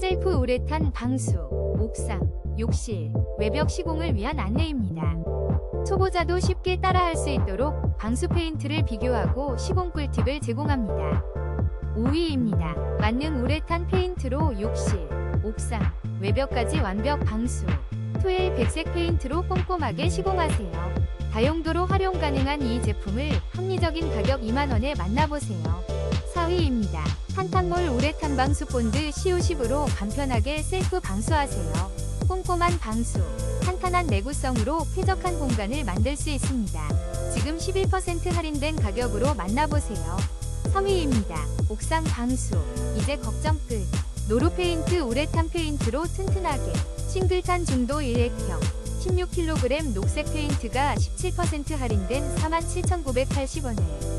셀프 우레탄 방수, 옥상, 욕실, 외벽 시공을 위한 안내입니다. 초보자도 쉽게 따라할 수 있도록 방수 페인트를 비교하고 시공 꿀팁을 제공합니다. 5위입니다. 만능 우레탄 페인트로 욕실, 옥상, 외벽까지 완벽 방수. 토일 백색 페인트로 꼼꼼하게 시공하세요. 다용도로 활용 가능한 이 제품을 합리적인 가격 2만원에 만나보세요. 4위입니다. 탄탄몰 우레탄 방수 본드 CO10으로 간편하게 셀프 방수하세요. 꼼꼼한 방수, 탄탄한 내구성으로 쾌적한 공간을 만들 수 있습니다. 지금 11% 할인된 가격으로 만나보세요. 3위입니다. 옥상 방수, 이제 걱정 끝. 노루 페인트 우레탄 페인트로 튼튼하게, 싱글탄 중도 1액형, 16kg 녹색 페인트가 17% 할인된 47,980원에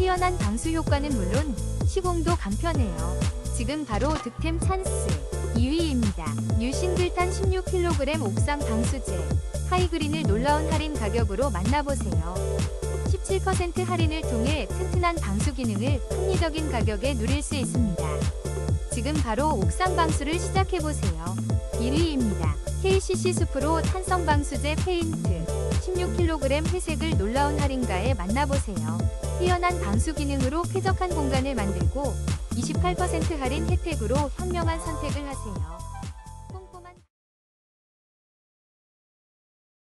뛰어난 방수 효과는 물론 시공도 간편해요. 지금 바로 득템 찬스 2위입니다. 뉴 싱글탄 16kg 옥상 방수제 하이그린을 놀라운 할인 가격으로 만나보세요. 17% 할인을 통해 튼튼한 방수 기능을 합리적인 가격에 누릴 수 있습니다. 지금 바로 옥상 방수를 시작해보세요. 1위입니다. KCC 수프로 탄성 방수제 페인트 16kg 회색을 놀라운 할인가에 만나보세요. 뛰어난 방수 기능으로 쾌적한 공간을 만들고 28% 할인 혜택으로 현명한 선택을 하세요.